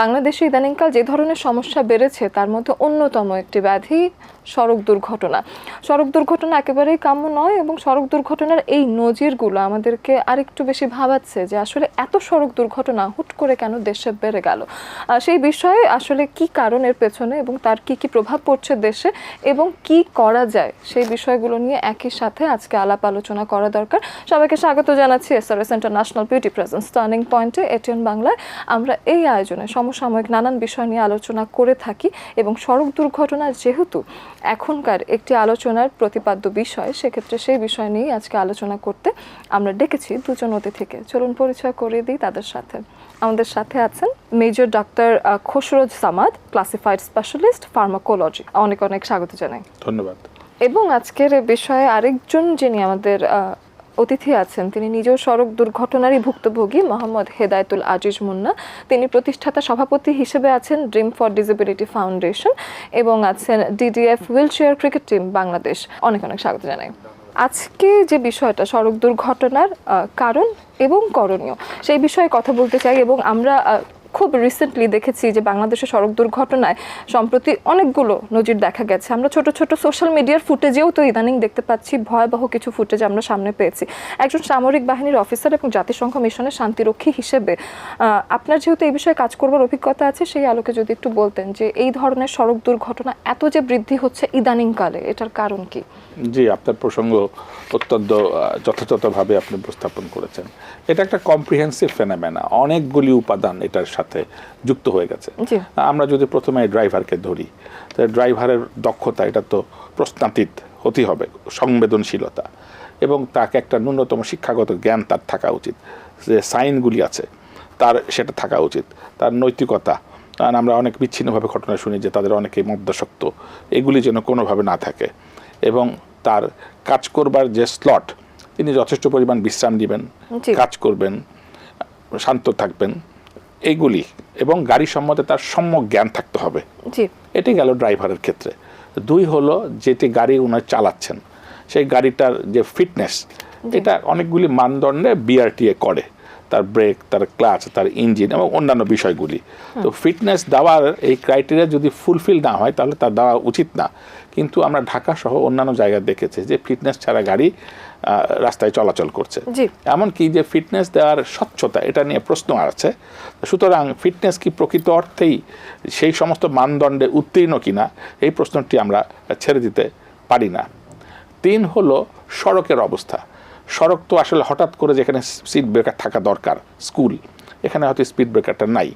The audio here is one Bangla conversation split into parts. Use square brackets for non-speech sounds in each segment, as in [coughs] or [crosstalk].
বাংলাদেশে ইদানিংকাল যে ধরনের সমস্যা বেড়েছে, তার মধ্যে অন্যতম একটি ব্যাধি সড়ক দুর্ঘটনা। সড়ক দুর্ঘটনা একেবারেই কাম্য নয় এবং সড়ক দুর্ঘটনার এই নজিরগুলো আমাদেরকে আরেকটু বেশি ভাবাচ্ছে যে আসলে এত সড়ক দুর্ঘটনা হুট করে কেন দেশে বেড়ে গেল? সেই বিষয়ে আসলে কি কারণের পেছনে এবং তার কি কি প্রভাব পড়ছে দেশে এবং কি করা যায়, সেই বিষয়গুলো নিয়ে একই সাথে আজকে আলাপ আলোচনা করা দরকার। সবাইকে স্বাগত জানাচ্ছি S R SRS international beauty presence turning পয়েন্টে, এটিএন বাংলায়। আমরা এই আয়োজনে সমসাময়িক নানান বিষয় নিয়ে আলোচনা করে থাকি এবং সড়ক দুর্ঘটনা যেহেতু এখনকার একটি আলোচনার প্রতিপাদ্য বিষয় সেক্ষেত্রে সেই বিষয় নিয়েই আজকে আলোচনা করতে আমরা ডেকেছি দুজন অতিথিকে। চলুন পরিচয় করে দিই তাদের সাথে। আমাদের সাথে আছেন major doctor Khasroj Samad classified specialist pharmacology. অনেক অনেক স্বাগত জানাই। ধন্যবাদ। এবং আজকের বিষয়ে আরেকজন যিনি আমাদের অতিথি আছেন। তিনি নিজেও সড়ক দুর্ঘটনারই ভুক্তভোগী মোহাম্মদ হেদায়তুল আজিজ মুন্না। তিনি প্রতিষ্ঠাতা সভাপতি হিসেবে আছেন ড্রিম ফর ডিসেবিলিটি ফাউন্ডেশন এবং আছেন DDF wheelchair cricket team Bangladesh. অনেক অনেক স্বাগত জানাই। আজকে যে বিষয়টা, সড়ক দুর্ঘটনার কারণ এবং করণীয়, সেই বিষয়ে কথা বলতে চাই এবং আমরা খুব রিসেন্টলি দেখেছি যে বাংলাদেশের সড়ক দুর্ঘটনায় সম্প্রতি অনেকগুলো নজির দেখা গেছে। আমরা ছোট ছোট সোশ্যাল মিডিয়ার ফুটেজেও তো ইদানিং দেখতে পাচ্ছি, ভয়াবহ কিছু ফুটেজ আমরা সামনে পেয়েছি। একজন সামরিক বাহিনীর অফিসার এবং জাতিসংঘ মিশনের শান্তিরক্ষী হিসেবে আপনার যেহেতু এই বিষয়ে কাজ করবার অভিজ্ঞতা আছে, সেই আলোকে যদি একটু বলতেন যে এই ধরনের সড়ক দুর্ঘটনা এত যে বৃদ্ধি হচ্ছে ইদানিংকালে এটার কারণ কি? জি, আপনার প্রসঙ্গ অত্যন্ত যথাযথভাবে আপনি উপস্থাপন করেছেন। এটা একটা কম্প্রিহেন্সিভ ফেনামেনা অনেকগুলি উপাদান এটার সাথে যুক্ত হয়ে গেছে। আমরা যদি প্রথমে ড্রাইভারকে ধরি তাহলে ড্রাইভারের দক্ষতা এটা তো প্রশ্নাতীত হতেই হবে সংবেদনশীলতা। এবং তাকে একটা ন্যূনতম শিক্ষাগত জ্ঞান তার থাকা উচিত যে সাইনগুলি আছে তার সেটা থাকা উচিত তার নৈতিকতা। কারণ আমরা অনেক বিচ্ছিন্নভাবে ঘটনা শুনি যে তাদের অনেকেই মদ্যাসক্ত এগুলি যেন কোনোভাবে না থাকে। এবং তার কাজ করবার যে স্লট তিনি যথেষ্ট পরিমাণ বিশ্রাম নেবেন জি। কাজ করবেন শান্ত থাকবেন। এইগুলি এবং গাড়ি সম্বন্ধে তার সম্যক জ্ঞান থাকতে হবে। এটি গেল ড্রাইভারের ক্ষেত্রে। দুই হলো যেটি গাড়ি উনি চালাচ্ছেন সেই গাড়িটার যে ফিটনেস এটা অনেকগুলি মানদণ্ডে বিআরটিএ করে। তার ব্রেক তার ক্লাচ তার ইঞ্জিন এবং অন্যান্য বিষয়গুলি। তো ফিটনেস দেওয়ার এই ক্রাইটেরিয়া যদি ফুলফিল না হয় তাহলে তার দেওয়া উচিত না। কিন্তু আমরা ঢাকা সহ অন্যান্য জায়গায় দেখেছি যে ফিটনেস ছাড়া গাড়ি রাস্তায় চলাচল করছে। এমনকি যে ফিটনেস দেওয়ার স্বচ্ছতা এটা নিয়ে প্রশ্ন আছে। সুতরাং ফিটনেস কি প্রকৃত অর্থেই সেই সমস্ত মানদণ্ডে উত্তীর্ণ কিনা এই প্রশ্নটি আমরা ছেড়ে দিতে পারি না। তিন হলো সড়কের অবস্থা। সড়ক তো আসলে হঠাৎ করে যেখানে সিট ব্রেকার থাকা দরকার স্কুল এখানে হয়তো স্পিড ব্রেকারটা নাই।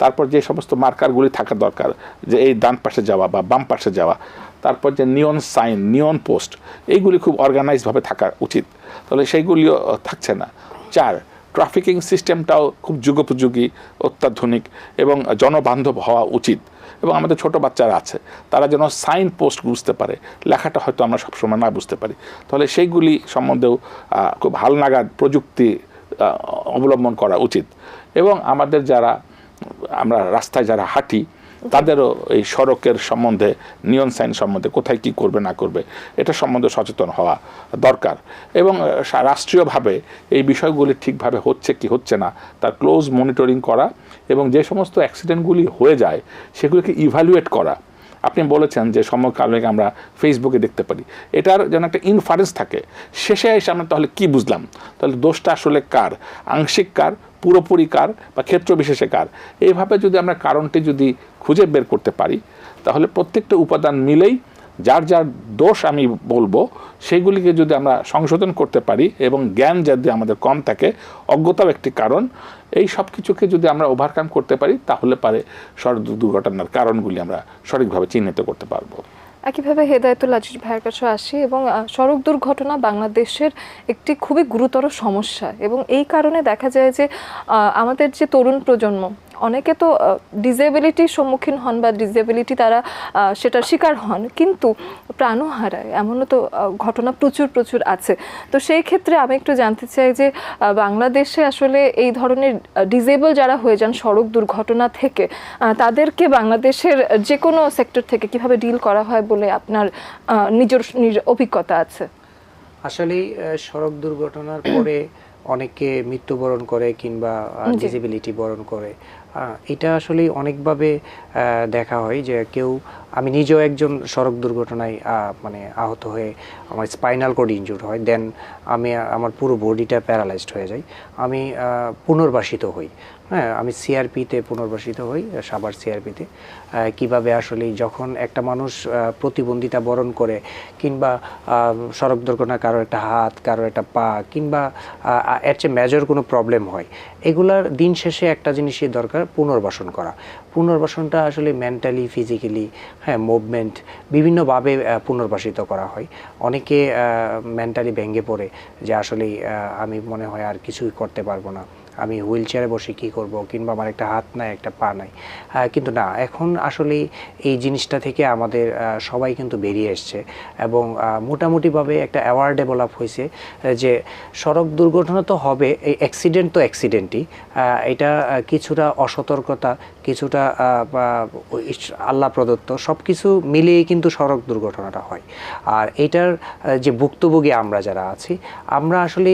তারপর যে সমস্ত মার্কারগুলি থাকা দরকার যে এই ডান পাশে যাওয়া বা বাম পাশে যাওয়া তারপর যে নিয়ন সাইন নিয়ন পোস্ট এইগুলি খুব অর্গানাইজভাবে থাকা উচিত। তাহলে সেইগুলিও থাকছে না। চার ট্রাফিকিং সিস্টেমটাও খুব যুগোপযোগী, অত্যাধুনিক এবং জনবান্ধব হওয়া উচিত। এবং আমাদের ছোট বাচ্চারা আছে, তারা যেন সাইন পোস্ট বুঝতে পারে। লেখাটা হয়তো আমরা সবসময় না বুঝতে পারি। তাহলে সেইগুলি সম্বন্ধেও খুব হালনাগাদ প্রযুক্তি অবলম্বন করা উচিত। এবং আমাদের যারা, আমরা রাস্তায় যারা হাঁটি তাদেরও এই সড়কের সম্বন্ধে, নিয়ন সাইন সম্বন্ধে কোথায় কি করবে, না করবে, এটা সম্বন্ধে সচেতন হওয়া দরকার। এবং রাষ্ট্রীয়ভাবে এই বিষয়গুলি ঠিকভাবে হচ্ছে কি হচ্ছে না, তার ক্লোজ মনিটরিং করা এবং যে সমস্ত অ্যাক্সিডেন্টগুলি হয়ে যায়, সেগুলিকে ইভ্যালুয়েট করা। আপনি বলেছেন যে সমকালে আমরা ফেসবুকে দেখতে পারি। এটার যেন একটা ইনফারেন্স থাকে। শেষে এসে আমরা তাহলে কি বুঝলাম? তাহলে দোষটা আসলে কার? আংশিক কার? পুরোপুরি কার বা ক্ষেত্র বিশেষে কার? এইভাবে যদি আমরা কারণটি যদি খুঁজে বের করতে পারি, তাহলে প্রত্যেকটা উপাদান মিলেই যার যার দোষ আমি বলব, সেগুলিকে যদি আমরা সংশোধন করতে পারি এবং জ্ঞান যদি আমাদের কম থাকে, অজ্ঞতাও একটি কারণ, এই সব কিছুকে যদি আমরা ওভারকাম করতে পারি, তাহলে পারে সড়ক দুর্ঘটনার কারণগুলি আমরা সঠিকভাবে চিহ্নিত করতে পারব। একইভাবে হেদায়তুল আজিজ ভাইয়ের কাছে আসি এবং সড়ক দুর্ঘটনা বাংলাদেশের একটি খুবই গুরুতর সমস্যা এবং এই কারণে দেখা যায় যে আমাদের যে তরুণ প্রজন্ম অনেকে তো ডিসেবিলিটির সম্মুখীন হন বা ডিসেবিলিটি তারা সেটার শিকার হন। কিন্তু প্রাণও হারায় এমনও তো ঘটনা প্রচুর প্রচুর আছে। তো সেই ক্ষেত্রে আমি একটু জানতে চাই যে বাংলাদেশে আসলে এই ধরনের ডিসেবল যারা হয়ে যান সড়ক দুর্ঘটনা থেকে তাদেরকে বাংলাদেশের যে কোনো সেক্টর থেকে কীভাবে ডিল করা হয় বলে আপনার নিজের অভিজ্ঞতা আছে? আসলেই আহ, সড়ক দুর্ঘটনার পরে অনেকে মৃত্যুবরণ করে কিংবা। ডিসেবিলিটি বরণ করে। এটা আসলে অনেকভাবে দেখা হয় যে কেউ, আমি নিজেও একজন সড়ক দুর্ঘটনায় মানে আহত হয়ে আমার স্পাইনাল কোড ইনজুর হয় দেন আমি আমার পুরো বডিটা প্যারালাইজড হয়ে যায়। আমি পুনর্বাসিত হই। হ্যাঁ আমি সিআরপিতে পুনর্বাসিত হই, সাভার সিআরপিতে কীভাবে আসলে যখন একটা মানুষ প্রতিবন্ধিতা বরণ করে, কিংবা সড়ক দুর্ঘটনায় কারও একটা হাত, কারও একটা পা, কিংবা এর চেয়ে মেজর কোনো প্রবলেম হয়, এগুলার দিন শেষে একটা জিনিসই দরকার, পুনর্বাসন করা। পুনর্বাসনটা আসলে মেন্টালি ফিজিক্যালি হ্যাঁ মুভমেন্ট বিভিন্নভাবে পুনর্বাসিত করা হয়। অনেকে মেন্টালি ভেঙে পড়ে যে আসলে আমি মনে হয় আর কিছুই করতে পারব না। আমি হুইল চেয়ারে বসে কী করব কিংবা আমার একটা হাত নাই, একটা পা নাই। কিন্তু না, এখন আসলে এই জিনিসটা থেকে আমাদের সবাই কিন্তু বেরিয়ে এসছে এবং মোটামুটিভাবে একটা অ্যাওয়ার ডেভেলপ হয়েছে যে সড়ক দুর্ঘটনা তো হবে, এই অ্যাক্সিডেন্ট তো অ্যাক্সিডেন্টই এটা কিছুটা অসতর্কতা কিছুটা আল্লাহ প্রদত্ত সব কিছু মিলিয়েই কিন্তু সড়ক দুর্ঘটনাটা হয়। আর এটার যে ভুক্তভোগী আমরা যারা আছি, আমরা আসলে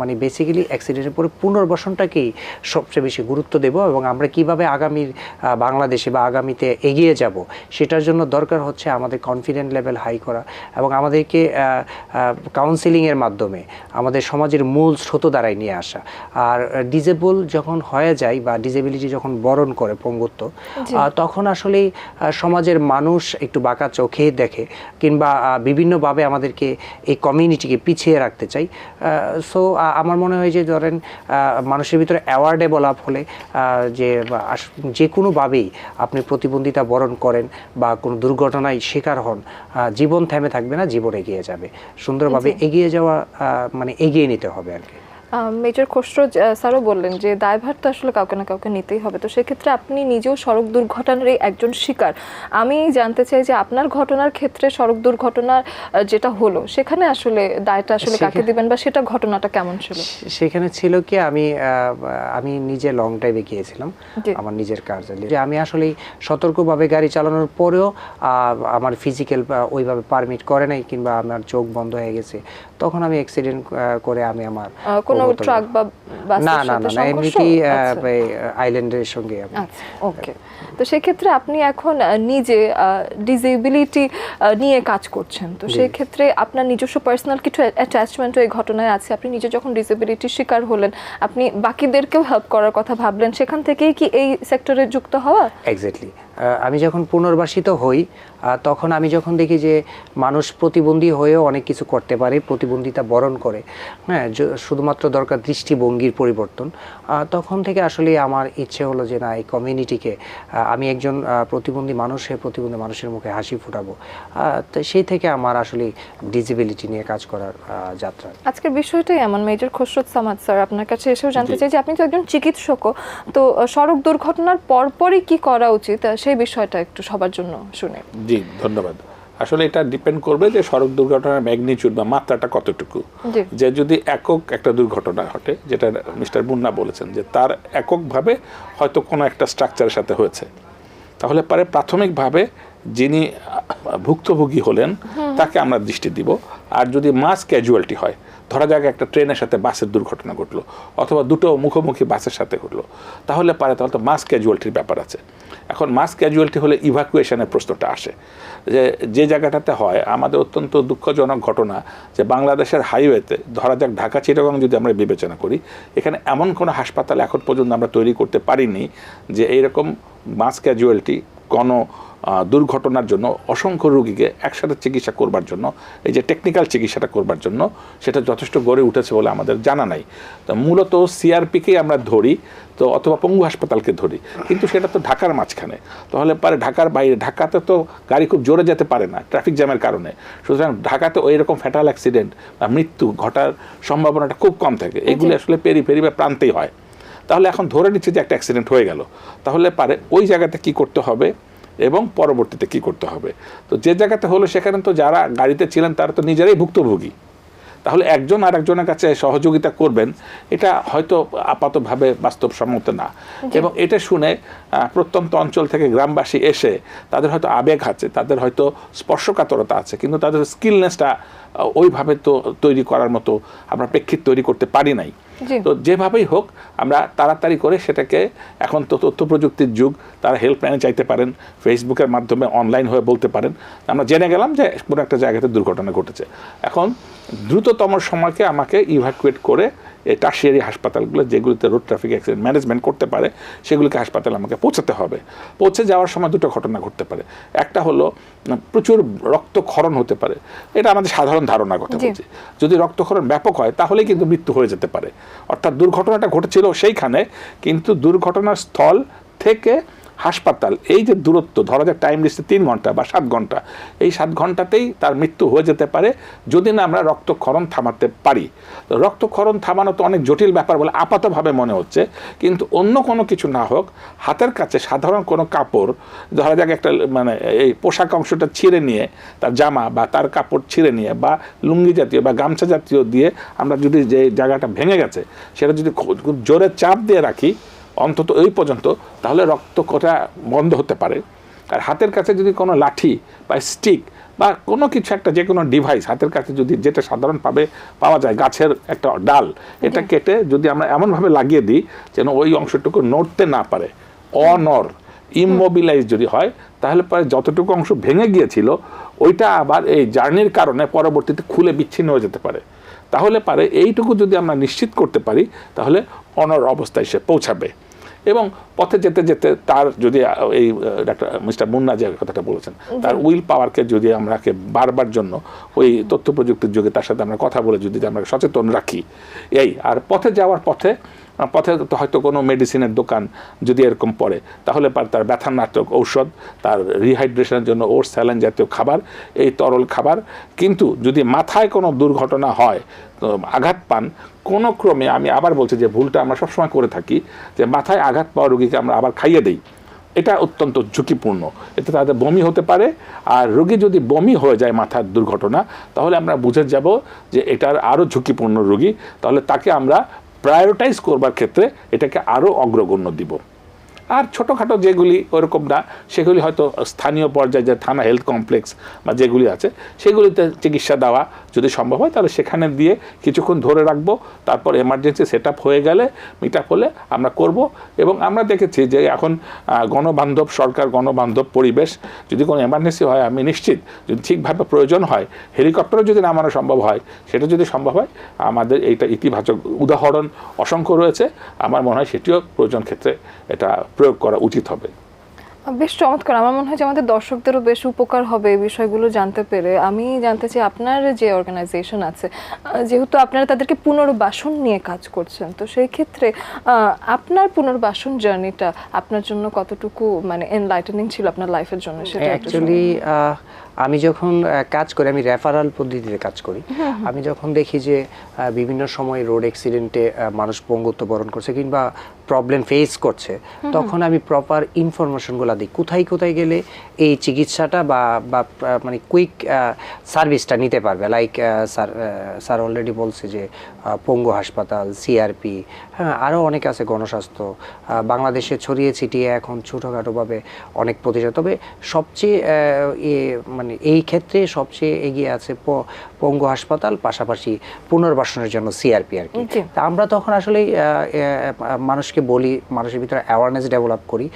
মানে বেসিক্যালি অ্যাক্সিডেন্টের পরে পুনর্বাসনটাকেই সবচেয়ে বেশি গুরুত্ব দেব এবং আমরা কীভাবে আগামীর বাংলাদেশে বা আগামীতে এগিয়ে যাব, সেটার জন্য দরকার হচ্ছে আমাদের কনফিডেন্ট লেভেল হাই করা এবং আমাদেরকে কাউন্সিলিংয়ের মাধ্যমে আমাদের সমাজের মূল স্রোত দ্বারাই নিয়ে আসা। আর ডিজেবল যখন হয়ে যায় বা ডিজেবিলিটি যখন বরণ করে পঙ্গুত্ব তখন আসলে সমাজের মানুষ একটু বাঁকা চোখে দেখে কিংবা বিভিন্নভাবে আমাদেরকে এই কমিউনিটিকে পিছিয়ে রাখতে চাই। সো আমার মনে হয় যে ধরেন মানুষের ভিতরে অ্যাওয়ার্ড ডেভেলপ হলে যে যে কোনোভাবেই আপনি প্রতিবন্ধিতা বরণ করেন বা কোনো দুর্ঘটনায় শিকার হন জীবন থেমে থাকবে না জীবন এগিয়ে যাবে। সুন্দরভাবে এগিয়ে যাওয়া মানে এগিয়ে নিতে হবে আর কি। মেজর খসরু স্যারও বললেন যে দায়ভার তো আসলে কাউকে না কাউকে নিতেই হবে। তো সেক্ষেত্রে আপনি নিজেও সড়ক দুর্ঘটনার এই একজন শিকার। আমি জানতে চাই যে আপনার ঘটনার ক্ষেত্রে সড়ক দুর্ঘটনার যেটা হলো সেখানে আসলে দায়টা আসলে কাকে দিবেন বা সেটা ঘটনাটা কেমন ছিল? সেখানে ছিল কি আমি আমি নিজে লং ড্রাইভে গিয়েছিলাম আমার নিজের কার্যালয়ে যে আমি আসলে সতর্কভাবে গাড়ি চালানোর পরেও আমার ফিজিক্যাল ওইভাবে পারমিট করে নাই কিংবা আমার চোখ বন্ধ হয়ে গেছে। তখন আমি অ্যাক্সিডেন্ট করে আমি আমার কোনো ট্রাক বা না না না না এমনিতেই আচ্ছা। আইল্যান্ডের সঙ্গে আচ্ছা ওকে। তো সেক্ষেত্রে আপনি এখন নিজে ডিসেবিলিটি নিয়ে কাজ করছেন। তো সেই ক্ষেত্রে আপনার নিজস্ব পার্সোনাল কিছু অ্যাটাচমেন্টও এই ঘটনায় আছে। আপনি নিজে যখন ডিসেবিলিটির শিকার হলেন আপনি বাকিদেরকেও হেল্প করার কথা ভাবলেন সেখান থেকেই কি এই সেক্টরে যুক্ত হওয়া? এক্স্যাক্টলি আমি যখন পুনর্বাসিত হই তখন আমি যখন দেখি যে মানুষ প্রতিবন্ধী হয়েও অনেক কিছু করতে পারে, প্রতিবন্ধিতা বরণ করে। হ্যাঁ শুধুমাত্র দরকার দৃষ্টিভঙ্গির পরিবর্তন। তখন থেকে আসলে আমার ইচ্ছে হলো যে না এই কমিউনিটিকে আমি একজন প্রতিবন্ধী মানুষ হয়ে প্রতিবন্ধী মানুষের মুখে হাসি ফুটাবো। তো সেই থেকে আমার আসলে ডিসেবিলিটি নিয়ে কাজ করার যাত্রা। আজকের বিষয়টাই এমন মেজর খসরত সামাদ স্যার আপনার কাছে এসেও জানতে চাই যে আপনি তো একজন চিকিৎসকও তো সড়ক দুর্ঘটনার পরপরই কি করা উচিত? সেই বিষয়টা একটু সবার জন্য শুনে। জি ধন্যবাদ। আসলে এটা ডিপেন্ড করবে যে সড়ক দুর্ঘটনার ম্যাগনিচিউড বা মাত্রাটা কতটুকু। যে যদি একক একটা দুর্ঘটনা ঘটে যেটা মিস্টার মুন্না বলেছেন যে তার এককভাবে হয়তো কোনো একটা স্ট্রাকচারের সাথে হয়েছে। তাহলে পরে প্রাথমিকভাবে যিনি ভুক্তভোগী হলেন তাকে আমরা দৃষ্টি দিব। আর যদি মাস ক্যাজুয়ালিটি হয় ধরা যাক একটা ট্রেনের সাথে বাসের দুর্ঘটনা ঘটলো, অথবা দুটো মুখোমুখি বাসের সাথে ঘটলো। তাহলে পারে তাহলে তো মাস ক্যাজুয়ালিটির ব্যাপার আছে। এখন মাস ক্যাজুয়ালিটি হলে ইভাকুয়েশনের প্রশ্নটা আসে। যে যে জায়গাটাতে হয়, আমাদের অত্যন্ত দুঃখজনক ঘটনা যে বাংলাদেশের হাইওয়েতে ধরা যাক ঢাকা চিটাগং যদি আমরা বিবেচনা করি, এখানে এমন কোনো হাসপাতাল এখন পর্যন্ত আমরা তৈরি করতে পারিনি যে এইরকম মাস ক্যাজুয়ালিটি কোনো দুর্ঘটনার জন্য অসংখ্য রোগীকে একসাথে চিকিৎসা করবার জন্য এই যে টেকনিক্যাল চিকিৎসাটা করবার জন্য সেটা যথেষ্ট গড়ে উঠেছে বলে আমাদের জানা নাই। তো মূলত সিআরপিকেই আমরা ধরি তো অথবা পঙ্গু হাসপাতালকে ধরি কিন্তু সেটা তো ঢাকার মাঝখানে। তাহলে পারে ঢাকার বাইরে ঢাকাতে তো গাড়ি খুব জোরে যেতে পারে না ট্রাফিক জ্যামের কারণে। সুতরাং ঢাকাতে ওই রকম ফ্যাটাল অ্যাক্সিডেন্ট বা মৃত্যু ঘটার সম্ভাবনাটা খুব কম থাকে। এগুলি আসলে পেরি পেরি বা প্রান্তেই হয়। তাহলে এখন ধরে নিচ্ছে যে একটা অ্যাক্সিডেন্ট হয়ে গেল। তাহলে পারে ওই জায়গাতে কি করতে হবে? এবং পরবর্তীতে কি করতে হবে? তো যে জায়গাতে হলো সেখানে তো যারা গাড়িতে ছিলেন তারা তো নিজেরাই ভুক্তভোগী। তাহলে একজন আর একজনের কাছে সহযোগিতা করবেন এটা হয়তো আপাতভাবে বাস্তবসম্মত না। এবং এটা শুনে প্রত্যন্ত অঞ্চল থেকে গ্রামবাসী এসে তাদের হয়তো আবেগ আছে তাদের হয়তো স্পর্শকাতরতা আছে কিন্তু তাদের স্কিলনেসটা ওইভাবে তো তৈরি করার মতো আমরা প্রেক্ষিত তৈরি করতে পারি নাই। তো যেভাবেই হোক আমরা তাড়াতাড়ি করে সেটাকে এখন তো তথ্য প্রযুক্তির যুগ তারা হেল্পলাইনে চাইতে পারেন ফেসবুকের মাধ্যমে অনলাইন হয়ে বলতে পারেন। আমরা জেনে গেলাম যে কোনো একটা জায়গাতে দুর্ঘটনা ঘটেছে। এখন দ্রুততম সময়কে আমাকে ইভাকুয়েট করে এই টার্সিয়ারি হাসপাতালগুলো যেগুলিতে রোড ট্রাফিক অ্যাক্সিডেন্ট ম্যানেজমেন্ট করতে পারে সেগুলিকে হাসপাতালে আমাকে পৌঁছাতে হবে। পৌঁছে যাওয়ার সময় দুটো ঘটনা ঘটতে পারে। একটা হলো প্রচুর রক্তক্ষরণ হতে পারে। এটা আমাদের সাধারণ ধারণা কথা বলছি। যদি রক্তক্ষরণ ব্যাপক হয় তাহলেই কিন্তু মৃত্যু হয়ে যেতে পারে। অর্থাৎ দুর্ঘটনাটা ঘটেছিল সেইখানে কিন্তু দুর্ঘটনার স্থল থেকে হাসপাতাল, এই যে দূরত্ব, ধরা যায় টাইম দিচ্ছে তিন ঘণ্টা বা সাত ঘণ্টা, এই সাত ঘন্টাতেই তার মৃত্যু হয়ে যেতে পারে যদি না আমরা রক্তক্ষরণ থামাতে পারি। রক্তক্ষরণ থামানো তো অনেক জটিল ব্যাপার বলে আপাতভাবে মনে হচ্ছে, কিন্তু অন্য কোনো কিছু না হোক, হাতের কাছে সাধারণ কোনো কাপড়, ধরা যাক একটা মানে এই পোশাক অংশটা ছিঁড়ে নিয়ে, তার জামা বা তার কাপড় ছিঁড়ে নিয়ে বা লুঙ্গি জাতীয় বা গামছা জাতীয় দিয়ে আমরা যদি যে জায়গাটা ভেঙে গেছে, সেটা যদি জোরে চাপ দিয়ে রাখি অন্তত এই পর্যন্ত তাহলে রক্ত কটা বন্ধ হতে পারে। আর হাতের কাছে যদি কোনো লাঠি বা স্টিক বা কোনো কিছু একটা যে কোনো ডিভাইস হাতের কাছে যদি যেটা সাধারণভাবে পাওয়া যায় গাছের একটা ডাল এটা কেটে যদি আমরা এমনভাবে লাগিয়ে দিই যেন ওই অংশটুকু নড়তে না পারে অনর ইমোবিলাইজ যদি হয় তাহলে পরে যতটুকু অংশ ভেঙে গিয়েছিল ওইটা আবার এই জার্নির কারণে পরবর্তীতে খুলে বিচ্ছিন্ন হয়ে যেতে পারে। তাহলে পারে এইটুকু যদি আমরা নিশ্চিত করতে পারি তাহলে অনর অবস্থায় সে পৌঁছাবে। এবং পথে যেতে যেতে তার যদি এই ডাক্তার মিস্টার মুন্না যে কথাটা বলেছেন তার উইল পাওয়ারকে যদি আমরাকে বারবার জন্য ওই তথ্য প্রযুক্তির যুগে তার সাথে আমরা কথা বলে যদি আমরা সচেতন রাখি এই আর পথে যাওয়ার পথে পথে হয়তো কোনো মেডিসিনের দোকান যদি এরকম পড়ে তাহলে পার তার ব্যথানাটক ঔষধ তার রিহাইড্রেশনের জন্য ওর স্যালাইন জাতীয় খাবার এই তরল খাবার কিন্তু যদি মাথায় কোনো দুর্ঘটনা হয় তো আঘাত পান কোনো ক্রমে আমি আবার বলছি যে ভুলটা আমরা সবসময় করে থাকি, যে মাথায় আঘাত পাওয়া রোগীকে আমরা আবার খাইয়ে দিই। এটা অত্যন্ত ঝুঁকিপূর্ণ। এতে তাদের বমি হতে পারে, আর রুগী যদি বমি হয়ে যায় মাথার দুর্ঘটনা, তাহলে আমরা বুঝে যাব যে এটার আরও ঝুঁকিপূর্ণ রুগী। তাহলে তাকে আমরা প্রায়োরিটাইজ করবার ক্ষেত্রে এটাকে আরও অগ্রগণ্য দিব। আর ছোটোখাটো যেগুলি ওরকম না সেগুলি হয়তো স্থানীয় পর্যায়ে যে থানা হেলথ কমপ্লেক্স বা যেগুলি আছে, সেগুলিতে চিকিৎসা দেওয়া যদি সম্ভব হয়, তাহলে সেখানে দিয়ে কিছুক্ষণ ধরে রাখব, তারপর এমার্জেন্সি সেট হয়ে গেলে মিট হলে আমরা করব। এবং আমরা দেখেছি যে এখন গণবান্ধব, সরকার গণবান্ধব পরিবেশ যদি কোনো এমার্জেন্সি হয়, আমি নিশ্চিত যদি ঠিকভাবে প্রয়োজন হয় হেলিকপ্টারও যদি নামানো সম্ভব হয়, সেটা যদি সম্ভব হয়, আমাদের এইটা ইতিবাচক উদাহরণ অসংখ্য রয়েছে। আমার মনে হয় সেটিও প্রয়োজন ক্ষেত্রে এটা প্রয়োগ করা উচিত হবে। বেশ চমৎকার। আমার মনে হয় যে আমাদের দর্শকদেরও বেশ উপকার হবে এই বিষয়গুলো জানতে পেরে। আমি জানতে চাই আপনার যে অর্গানাইজেশন আছে যেহেতু আপনারা তাদেরকে পুনর্বাসন নিয়ে কাজ করছেন তো সেই ক্ষেত্রে আহ, আপনার পুনর্বাসন জার্নিটা আপনার জন্য কতটুকু মানে এনলাইটেনিং ছিল আপনার লাইফের জন্য? সেটা অ্যাকচুয়ালি আমি যখন কাজ করি আমি রেফারাল পদ্ধতিতে কাজ করি আমি যখন দেখি যে বিভিন্ন সময় রোড অ্যাক্সিডেন্টে মানুষ পঙ্গুত্ব বরণ করছে কিংবা প্রবলেম ফেস করছে তখন আমি প্রপার ইনফরমেশনগুলো দিই। কোথায় কোথায় গেলে এই চিকিৎসাটা বা বা মানে কুইক সার্ভিসটা নিতে পারবে? লাইক স্যার স্যার অলরেডি বলছে যে পঙ্গু হাসপাতাল সিআরপি হ্যাঁ আরও অনেক আছে গণস্বাস্থ্য। বাংলাদেশে ছড়িয়ে ছিটিয়ে এখন ছোটোখাটোভাবে অনেক প্রতিষ্ঠান তবে সবচেয়ে মানে এই ক্ষেত্রে সবচেয়ে এগিয়ে আছে প- পঙ্গু হাসপাতাল পাশাপাশি পুনর্বাসনের জন্য সিআরপি আর কি। তা আমরা তখন আসলে মানুষকে বলি মানুষের ভিতরে অ্যাওয়ারনেস ডেভেলপ করি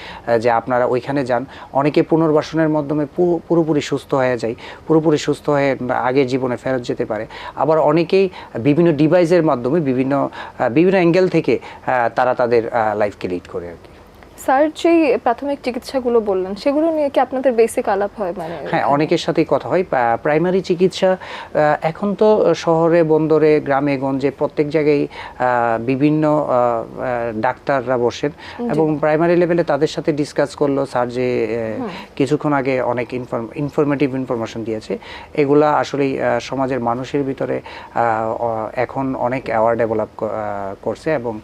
যে আপনারা ওইখানে যান। অনেকে পুনর্বাসনের মাধ্যমে পুরোপুরি সুস্থ হয়ে যায় পুরোপুরি সুস্থ হয়ে আগের জীবনে ফেরত যেতে পারে। আবার অনেকেই বিভিন্ন ডিভাইসের মাধ্যমে বিভিন্ন বিভিন্ন অ্যাঙ্গেল থেকে আহ, তারা তাদের লাইফকে লিড করে আর কি। স্যার যেই প্রাথমিক চিকিৎসাগুলো বললেন সেগুলো নিয়ে কি আপনাদের বেসিক আলাপ হয় মানে? হ্যাঁ অনেকের সাথেই কথা হয়। প্রাইমারি চিকিৎসা এখন তো শহরে বন্দরে গ্রামে গঞ্জে প্রত্যেক জায়গায় বিভিন্ন ডাক্তাররা বসেন এবং প্রাইমারি লেভেলে তাদের সাথে ডিসকাস করল স্যার যে কিছুক্ষণ আগে অনেক ইনফরমেটিভ ইনফরমেশন দিয়েছে। এগুলা আসলেই সমাজের মানুষের ভিতরে এখন অনেক অ্যাওয়ার ডেভেলপ করছে এবং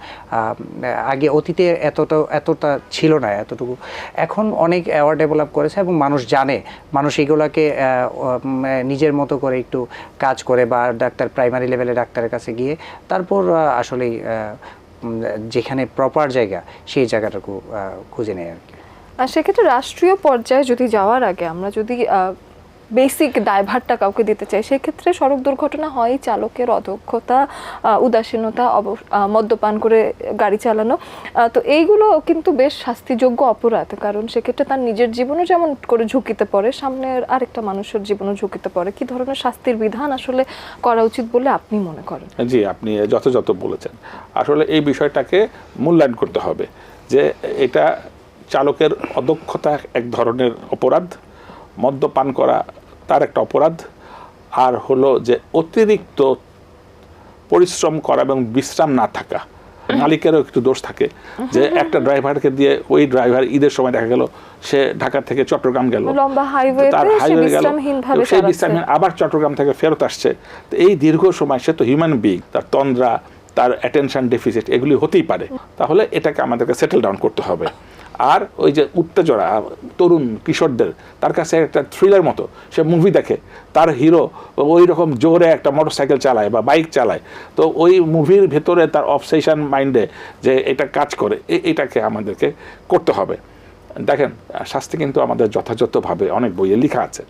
আগে অতীতে এতটা এতটা ছিল না এতটুকু। এখন অনেক অ্যাওয়ার ডেভেলপ করেছে এবং মানুষ জানে, মানুষ এগুলোকে নিজের মতো করে একটু কাজ করে বা ডাক্তার প্রাইমারি লেভেলে ডাক্তারের কাছে গিয়ে তারপর আসলেই যেখানে প্রপার জায়গা সেই জায়গাটাকে খুঁজে নেয় আর কি। আর সেক্ষেত্রে রাষ্ট্রীয় পর্যায়ে যদি যাওয়ার আগে আমরা যদি বেসিক ড্রাইভারটা কাউকে দিতে চাই সেক্ষেত্রে সড়ক দুর্ঘটনা হয় চালকের অদক্ষতা উদাসীনতা মদ্যপান করে গাড়ি চালানো তো এইগুলো কিন্তু বেশ শাস্তিযোগ্য অপরাধ, কারণ সেক্ষেত্রে তার নিজের জীবনও যেমন করে ঝুঁকিতে পড়ে, সামনের আরেকটা মানুষের জীবনও ঝুঁকিতে পড়ে। কি ধরনের শাস্তির বিধান আসলে করা উচিত বলে আপনি মনে করেন? জি, আপনি যথাযথ বলেছেন। আসলে এই বিষয়টাকে মূল্যায়ন করতে হবে যে এটা চালকের অদক্ষতা এক ধরনের অপরাধ মদ্যপান করা তার একটা অপরাধ। আর হলো যে অতিরিক্ত পরিশ্রম করা এবং বিশ্রাম না থাকা। মালিকেরও একটু দোষ থাকে যে একটা ড্রাইভারকে দিয়ে ওই ড্রাইভার ঈদের সময় দেখা গেল সে ঢাকা থেকে চট্টগ্রাম গেল। তার সে গেল, সেই। বিশ্রামহীন আবার চট্টগ্রাম থেকে ফেরত আসছে। তো এই দীর্ঘ সময় সে তো হিউম্যান বিং তার তন্দ্রা তার অ্যাটেনশন ডেফিসিট এগুলি হতেই পারে। তাহলে এটাকে আমাদেরকে সেটেল ডাউন করতে হবে। আর ওই যে উত্তেজনা তরুণ কিশোরদের, তার কাছে একটা থ্রিলার মতো। সে মুভি দেখে, তার হিরো ওই রকম জোরে একটা মোটরসাইকেল চালায় বা বাইক চালায়। তো ওই মুভির ভেতরে তার অবসেশন মাইন্ডে যে এটা কাজ করে এটাকে আমাদেরকে করতে হবে। দেখেন শাস্তি কিন্তু আমাদের যথাযথভাবে অনেক বইয়ে লেখা আছে।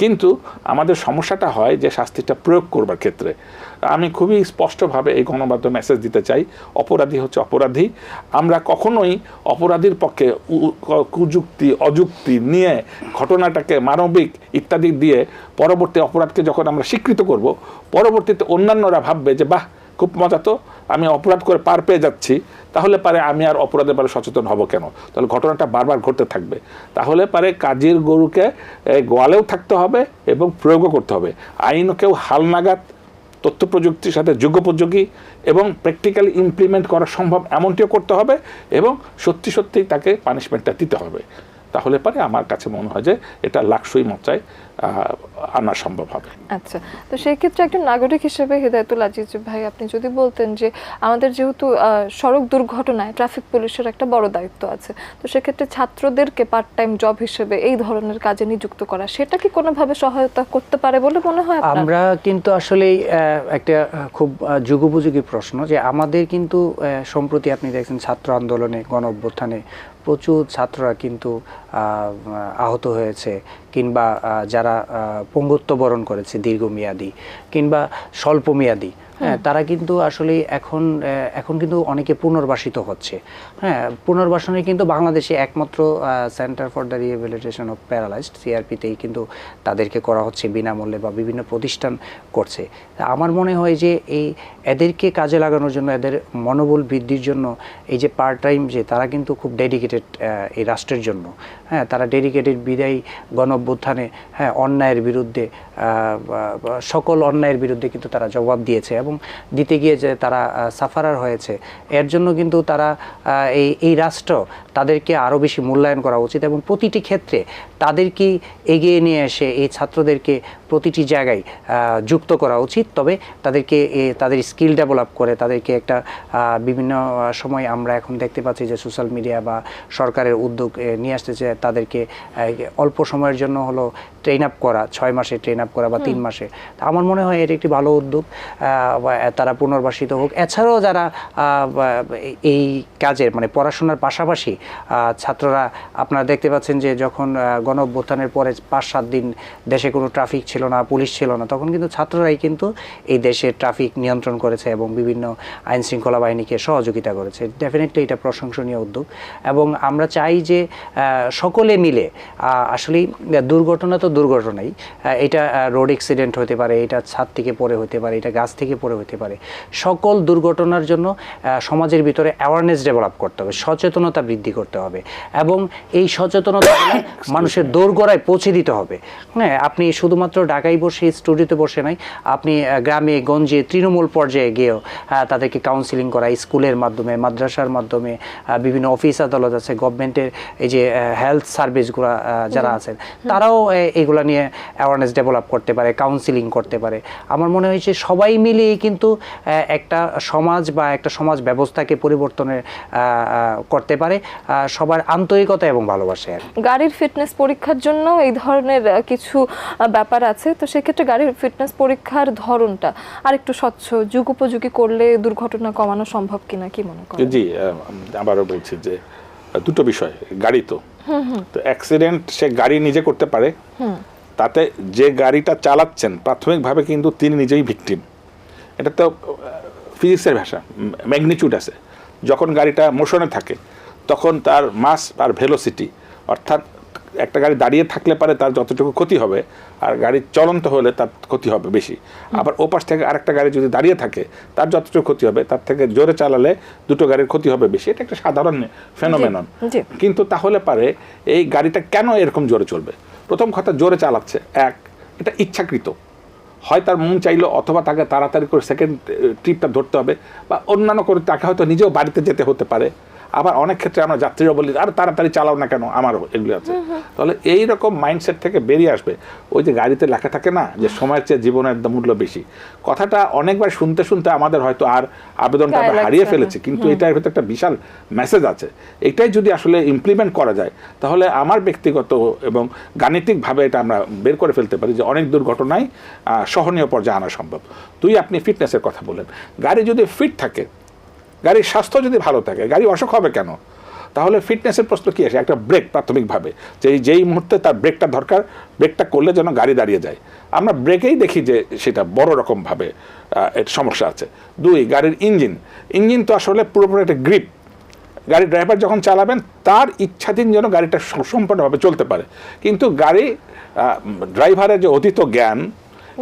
কিন্তু আমাদের সমস্যাটা হয় যে শাস্তিটা প্রয়োগ করবার ক্ষেত্রে। আমি খুবই স্পষ্টভাবে এই গণমাধ্যমে মেসেজ দিতে চাই অপরাধী হচ্ছে অপরাধী। আমরা কখনোই অপরাধীর পক্ষে কুযুক্তি অযুক্তি নিয়ে ঘটনাটাকে মানবিক ইত্যাদি দিয়ে পরবর্তী অপরাধকে যখন আমরা স্বীকৃত করব পরবর্তীতে অন্যান্যরা ভাববে যে বাহ খুব মজা। তো আমি অপরাধ করে পার পেয়ে যাচ্ছি, তাহলে পারে আমি আর অপরাধের ব্যাপারে সচেতন হব কেন? তাহলে ঘটনাটা বারবার ঘটতে থাকবে। তাহলে পারে কাজের গরুকে গোয়ালেও থাকতে হবে এবং প্রয়োগও করতে হবে। আইনকেও হালনাগাদ তথ্য প্রযুক্তির সাথে যোগ্যোপযোগী এবং প্র্যাকটিক্যালি ইমপ্লিমেন্ট করা সম্ভব এমনটিও করতে হবে এবং সত্যি সত্যিই তাকে পানিশমেন্টটা দিতে হবে। তাহলে পারে আমার কাছে মনে হয় যে এটা লাকসই মাত্রায় আনা সম্ভব হবে। আচ্ছা তো সেই ক্ষেত্রে একজন নাগরিক হিসেবে হৃদায়তুল আজিজ ভাই আপনি যদি বলতেন যে আমাদের যেহেতু সড়ক দুর্ঘটনায় ট্রাফিক পুলিশের একটা বড় দায়িত্ব আছে তো সেক্ষেত্রে ছাত্রদেরকে পার্ট টাইম জব হিসেবে এই ধরনের কাজে নিযুক্ত করা সেটা কি কোনোভাবে সহায়তা করতে পারে বলে মনে হয় আমরা কিন্তু আসলে একটা খুব যুগোপযোগী প্রশ্ন যে আমাদের কিন্তু আহ, সম্প্রতি আপনি দেখছেন ছাত্র আন্দোলনে গণ অভ্যুত্থানে প্রচুর ছাত্ররা কিন্তু আহত হয়েছে কিংবা যারা পঙ্গুত্ব বরণ করেছে দীর্ঘমেয়াদী কিংবা স্বল্পমেয়াদী। হ্যাঁ তারা কিন্তু আসলে এখন এখন কিন্তু অনেকে পুনর্বাসিত হচ্ছে। হ্যাঁ পুনর্বাসনে কিন্তু বাংলাদেশে একমাত্র centre for the rehabilitation of paralysed সিআরপিতেই কিন্তু তাদেরকে করা হচ্ছে বিনামূল্যে বা বিভিন্ন প্রতিষ্ঠান করছে। আমার মনে হয় যে এই এদেরকে কাজে লাগানোর জন্য এদের মনোবল বৃদ্ধির জন্য এই যে পার্ট টাইম যে তারা কিন্তু খুব ডেডিকেটেড এই রাষ্ট্রের জন্য। হ্যাঁ তারা ডেডিকেটেড বিদায়ী গণঅভ্যুত্থানে হ্যাঁ অন্যায়ের বিরুদ্ধে সকল অন্যায়ের বিরুদ্ধে কিন্তু তারা জবাব দিয়েছে এবং দিতে গিয়ে যে তারা সাফারার হয়েছে। এর জন্য কিন্তু তারা এই এই রাষ্ট্র তাদেরকে আরও বেশি মূল্যায়ন করা উচিত এবং প্রতিটি ক্ষেত্রে তাদেরকে এগিয়ে নিয়ে এসে এই ছাত্রদেরকে প্রতিটি জায়গায় যুক্ত করা উচিত। তবে তাদেরকে এ, তাদের স্কিল ডেভেলপ করে তাদেরকে একটা বিভিন্ন সময় আমরা এখন দেখতে পাচ্ছি যে সোশ্যাল মিডিয়া বা সরকারের উদ্যোগ নিয়ে আসতেছে তাদেরকে অল্প সময়ের জন্য হলো ট্রেন আপ করা ছয় মাসে ট্রেন আপ করা বা তিন মাসে। তা আমার মনে হয় এটা একটি ভালো উদ্যোগ। তারা পুনর্বাসিত হোক। এছাড়াও যারা এই কাজের মানে পড়াশোনার পাশাপাশি ছাত্ররা আপনারা দেখতে পাচ্ছেন যে যখন গণ অভ্যুত্থানের পরে পাঁচ সাত দিন দেশে কোনো ট্রাফিক ছিল না, পুলিশ ছিল না, তখন কিন্তু ছাত্ররাই কিন্তু এই দেশে ট্রাফিক নিয়ন্ত্রণ করেছে এবং বিভিন্ন আইন শৃঙ্খলা বাহিনীকে সহযোগিতা করেছে। ডেফিনেটলি এটা প্রশংসনীয় উদ্যোগ। এবং আমরা চাই যে সকলে মিলে আসলে দুর্ঘটনা তো দুর্ঘটনাই এটা রোড অ্যাক্সিডেন্ট হতে পারে, এটা ছাদ থেকে পড়ে হতে পারে, এটা গাছ থেকে পড়ে হতে পারে। সকল দুর্ঘটনার জন্য সমাজের ভিতরে অ্যাওয়ারনেস ডেভেলপ করতে হবে সচেতনতা বৃদ্ধি করতে হবে এবং এই সচেতনতা [coughs] মানুষের দোরগোড়ায় পৌঁছে দিতে হবে। হ্যাঁ আপনি শুধুমাত্র ঢাকায় বসে স্টুডিওতে বসে নাই আপনি গ্রামে গঞ্জে তৃণমূল পর্যায়ে গিয়েও তাদেরকে কাউন্সিলিং করা স্কুলের মাধ্যমে মাদ্রাসার মাধ্যমে বিভিন্ন অফিস আদালত আছে গভর্নমেন্টের এই যে হেলথ সার্ভিসগুলো যারা আছেন তারাও এগুলা নিয়ে অ্যাওয়ারনেস ডেভেলপ করতে পারে কাউন্সিলিং করতে পারে। আমার মনে হয়েছে সবাই মিলিয়ে কিন্তু একটা সমাজ বা একটা সমাজ ব্যবস্থাকে পরিবর্তনের করতে পারে সবার আন্তরিকতা এবং ভালোবাসে। গাড়ির ফিটনেস পরীক্ষার জন্য এই ধরনের কিছু ব্যাপার আছে। তো সেক্ষেত্রে গাড়ির ফিটনেস পরীক্ষার ধরনটা আর একটু স্বচ্ছ যুগোপযোগী করলে দুর্ঘটনা কমানো সম্ভব কিনা কি মনে করেন? জি আবারও বলছি যে দুটো বিষয় গাড়ি তো। তো অ্যাক্সিডেন্ট সে গাড়ি নিজে করতে পারে। তাতে যে গাড়িটা চালাচ্ছেন প্রাথমিকভাবে কিন্তু তিনি নিজেই ভিকটিম। এটা তো ফিজিক্সের ভাষা ম্যাগনিচিউড আছে। যখন গাড়িটা মোশনে থাকে তখন তার মাস আর ভেলোসিটি অর্থাৎ একটা গাড়ি দাঁড়িয়ে থাকলে পারে তার যতটুকু ক্ষতি হবে আর গাড়ি চলন্ত হলে তার ক্ষতি হবে বেশি। আবার ওপাশ থেকে আরেকটা গাড়ি যদি দাঁড়িয়ে থাকে তার যতটুকু ক্ষতি হবে তার থেকে জোরে চালালে দুটো গাড়ির ক্ষতি হবে বেশি। এটা একটা সাধারণ ফেনোমেনন। কিন্তু তাহলে পারে এই গাড়িটা কেন এরকম জোরে চলবে? প্রথম কথা জোরে চালাচ্ছে এক এটা ইচ্ছাকৃত। হয় তার মন চাইলো অথবা তাকে তাড়াতাড়ি করে সেকেন্ড ট্রিপটা ধরতে হবে বা অন্যান্য করে তাকে হয়তো নিজেও বাড়িতে যেতে হতে পারে। আবার অনেক ক্ষেত্রে আমরা যাত্রীরা বলি আর তাড়াতাড়ি চালাও না কেন? আমার এগুলো আছে। তাহলে এই রকম মাইন্ডসেট থেকে বেরিয়ে আসবে। ওই যে গাড়িতে লেখা থাকে না যে সময়ের চেয়ে জীবনের মূল্য বেশি। কথাটা অনেকবার শুনতে শুনতে আমাদের হয়তো আর আবেদনটা আমরা হারিয়ে। ফেলেছি। কিন্তু এটার ভিতরে একটা বিশাল মেসেজ আছে। এটাই যদি আসলে ইমপ্লিমেন্ট করা যায় তাহলে আমার ব্যক্তিগত এবং গাণিতিকভাবে এটা আমরা বের করে ফেলতে পারি যে অনেক দুর্ঘটনায় সহনীয় পর্যায়ে আনা সম্ভব। তুই আপনি ফিটনেসের কথা বলেন গাড়ি যদি ফিট থাকে গাড়ির স্বাস্থ্য যদি ভালো থাকে, গাড়ি অসুখ হবে কেন? তাহলে ফিটনেসের প্রশ্ন কী আসে? একটা ব্রেক প্রাথমিকভাবে। যে যেই মুহূর্তে তার ব্রেকটা দরকার, ব্রেকটা করলে যেন গাড়ি দাঁড়িয়ে যায়। আমরা ব্রেকেই দেখি যে সেটা বড় রকমভাবে সমস্যা আছে। দুই, গাড়ির ইঞ্জিন। ইঞ্জিন তো আসলে পুরোপুরি একটা গ্রিপ। গাড়ি ড্রাইভার যখন চালাবেন, তার ইচ্ছাধীন যেন গাড়িটা সম্পূর্ণভাবে চলতে পারে। কিন্তু গাড়ি ড্রাইভারের যে অতীত জ্ঞান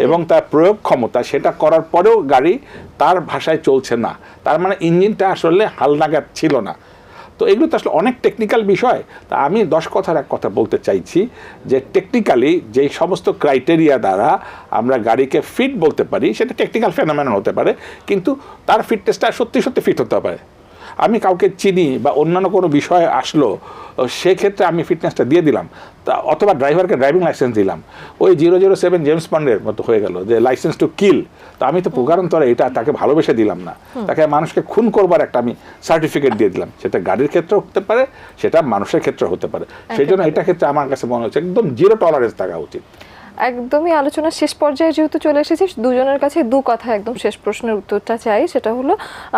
এবং তার প্রয়োগ ক্ষমতা, সেটা করার পরেও গাড়ি তার ভাষায় চলছে না। তার মানে ইঞ্জিনটা আসলে হালনাগাদ ছিল না। তো এগুলো তো আসলে অনেক টেকনিক্যাল বিষয়। তা আমি দশ কথার এক কথা বলতে চাইছি যে টেকনিক্যালি যেই সমস্ত ক্রাইটেরিয়া দ্বারা আমরা গাড়িকে ফিট বলতে পারি, সেটা টেকনিক্যাল ফেনোমেনন হতে পারে, কিন্তু তার ফিটনেসটা সত্যি সত্যি ফিট হতে পারে আমি কাউকে চিনি বা অন্যান্য কোনো বিষয় আসলো সেক্ষেত্রে আমি ফিটনেসটা দিয়ে দিলাম। তা অথবা ড্রাইভারকে ড্রাইভিং লাইসেন্স দিলাম। ওই জিরো জিরো সেভেন জেমস বন্ডের মতো হয়ে গেল যে লাইসেন্স টু কিল তো আমি তো প্রকারান্তরে এটা তাকে ভালোবেসে দিলাম না। তাকে মানুষকে খুন করবার একটা আমি সার্টিফিকেট দিয়ে দিলাম। সেটা গাড়ির ক্ষেত্রে হতে পারে সেটা মানুষের ক্ষেত্রে হতে পারে। সেই জন্য এটা ক্ষেত্রে আমার কাছে মনে হচ্ছে একদম জিরো টলারেন্স থাকা উচিত। একদমই আলোচনার শেষ পর্যায়ে যেহেতু চলে এসেছি দুজনের কাছে দু কথা একদম শেষ প্রশ্নের উত্তরটা চাই সেটা হলো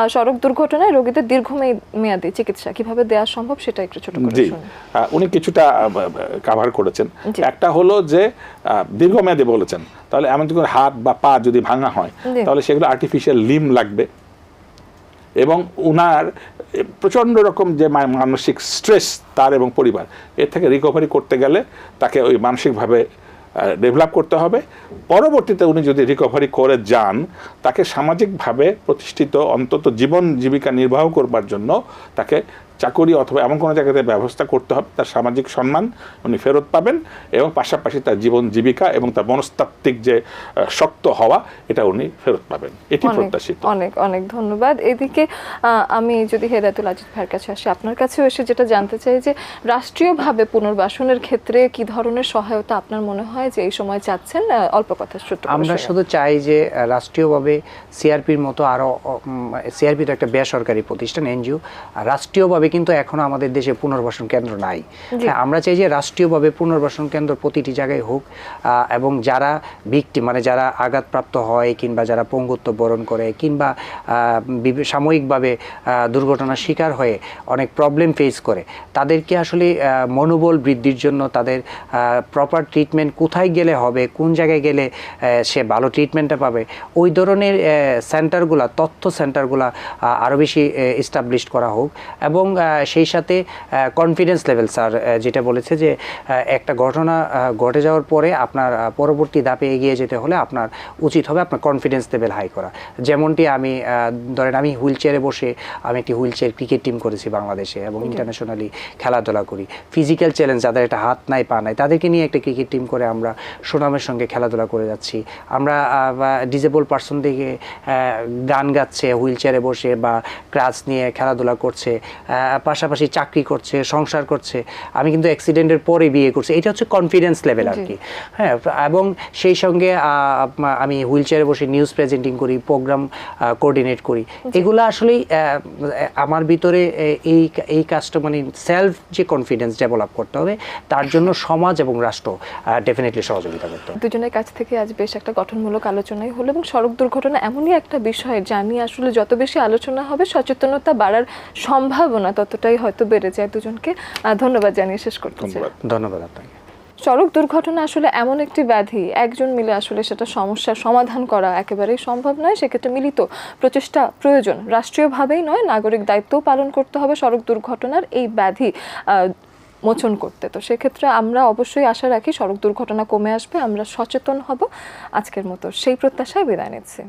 সড়ক দুর্ঘটনায় রোগীদের দীর্ঘমেয়াদী মেয়াদী চিকিৎসা কীভাবে দেওয়া সম্ভব সেটা একটু ছোট করে উনি কিছুটা কাভার করেছেন। একটা হলো যে দীর্ঘমেয়াদী বলেছেন। তাহলে এমন করে হাত বা পা যদি ভাঙা হয় তাহলে সেগুলো আর্টিফিশিয়াল লিম লাগবে। এবং উনার প্রচণ্ড রকম যে মানসিক স্ট্রেস তার এবং পরিবার এর থেকে রিকভারি করতে গেলে তাকে ওই মানসিকভাবে ডেভেলপ করতে হবে। পরবর্তীতে উনি যদি রিকভারি করে যান, তাকে সামাজিকভাবে প্রতিষ্ঠিত অন্তত জীবন জীবিকা নির্বাহ করবার জন্য তাকে চাকরি অথবা এমন কোনো জায়গাতে ব্যবস্থা করতে হবে তার সামাজিক সম্মান উনি ফেরত পাবেন এবং পাশাপাশি তার জীবন জীবিকা এবং তার মনস্তাত্ত্বিক যে শক্ত হওয়া এটা উনি ফেরত পাবেন। এটি অনেক প্রত্যাশিত। অনেক অনেক ধন্যবাদ। এদিকে আমি যদি হেদায়তুল আজিজ ভাইয়ের কাছে আসি আপনার কাছেও এসে যেটা জানতে চাই যে রাষ্ট্রীয়ভাবে পুনর্বাসনের ক্ষেত্রে কি ধরনের সহায়তা আপনার মনে হয় যে এই সময় চাচ্ছেন? অল্প কথা ছোট্ট আমরা শুধু চাই যে রাষ্ট্রীয়ভাবে সিআরপির মতো আরও সিআরপি তো একটা বেসরকারি প্রতিষ্ঠান এনজিও রাষ্ট্রীয়ভাবে কিন্তু এখনও আমাদের দেশে পুনর্বাসন কেন্দ্র নাই। হ্যাঁ আমরা চাই যে রাষ্ট্রীয়ভাবে পুনর্বাসন কেন্দ্র প্রতিটি জায়গায় হোক এবং যারা ভিক্টি মানে যারা আঘাতপ্রাপ্ত হয় কিংবা যারা পঙ্গুত্ব বরণ করে কিংবা সাময়িকভাবে দুর্ঘটনার শিকার হয়ে অনেক প্রবলেম ফেস করে তাদেরকে আসলে মনোবল বৃদ্ধির জন্য তাদের প্রপার ট্রিটমেন্ট কোথায় গেলে হবে কোন জায়গায় গেলে সে ভালো ট্রিটমেন্টটা পাবে ওই ধরনের সেন্টারগুলা তথ্য সেন্টারগুলা আরও বেশি এস্টাবলিশ করা হোক এবং সেই সাথে কনফিডেন্স লেভেল স্যার যেটা বলেছে যে একটা ঘটনা ঘটে যাওয়ার পরে আপনার পরবর্তী ধাপে এগিয়ে যেতে হলে আপনার উচিত হবে আপনার কনফিডেন্স লেভেল হাই করা। যেমনটি আমি ধরেন আমি হুইল চেয়ারে বসে আমি একটি হুইল চেয়ার ক্রিকেট টিম করেছি বাংলাদেশে এবং ইন্টারন্যাশনালি খেলাধুলা করি। ফিজিক্যাল চ্যালেঞ্জ যাদের একটা হাত নাই পা নাই তাদেরকে নিয়ে একটা ক্রিকেট টিম করে আমরা সুনামের সঙ্গে খেলাধুলা করে যাচ্ছি। আমরা ডিজেবল পার্সন দিকে গান গাচ্ছে হুইল চেয়ারে বসে বা ক্রাচ নিয়ে খেলাধুলা করছে। পাশাপাশি চাকরি করছে সংসার করছে আমি কিন্তু অ্যাক্সিডেন্টের পরে বিয়ে করছি। এটা হচ্ছে কনফিডেন্স লেভেল আর কি। হ্যাঁ এবং সেই সঙ্গে আমি হুইল চেয়ারে বসে নিউজ প্রেজেন্টিং করি প্রোগ্রাম কোঅর্ডিনেট করি। এগুলো আসলেই আমার ভিতরে এই এই কাজটা মানে সেলফ যে কনফিডেন্স ডেভেলপ করতে হবে তার জন্য সমাজ এবং রাষ্ট্র ডেফিনেটলি সহযোগিতা করতে হবে। দুজনের কাছ থেকে আজ বেশ একটা গঠনমূলক আলোচনাই হলো এবং সড়ক দুর্ঘটনা এমনই একটা বিষয় যা নিয়ে আসলে যত বেশি আলোচনা হবে সচেতনতা বাড়ার সম্ভাবনা ততটাই হয়তো বেড়ে যায় দুজনকে। ধন্যবাদ জানিয়ে শেষ করতে চাই। ধন্যবাদ। আপনাকে। সড়ক দুর্ঘটনা আসলে এমন একটি ব্যাধি একজন মিলে আসলে সেটা সমস্যার সমাধান করা একেবারেই সম্ভব নয় সেক্ষেত্রে মিলিত প্রচেষ্টা প্রয়োজন। রাষ্ট্রীয়ভাবেই নয় নাগরিক দায়িত্বও পালন করতে হবে সড়ক দুর্ঘটনার এই ব্যাধি মোচন করতে। তো সেক্ষেত্রে আমরা অবশ্যই আশা রাখি সড়ক দুর্ঘটনা কমে আসবে আমরা সচেতন হব। আজকের মতো সেই প্রত্যাশায় বিদায় নিচ্ছি।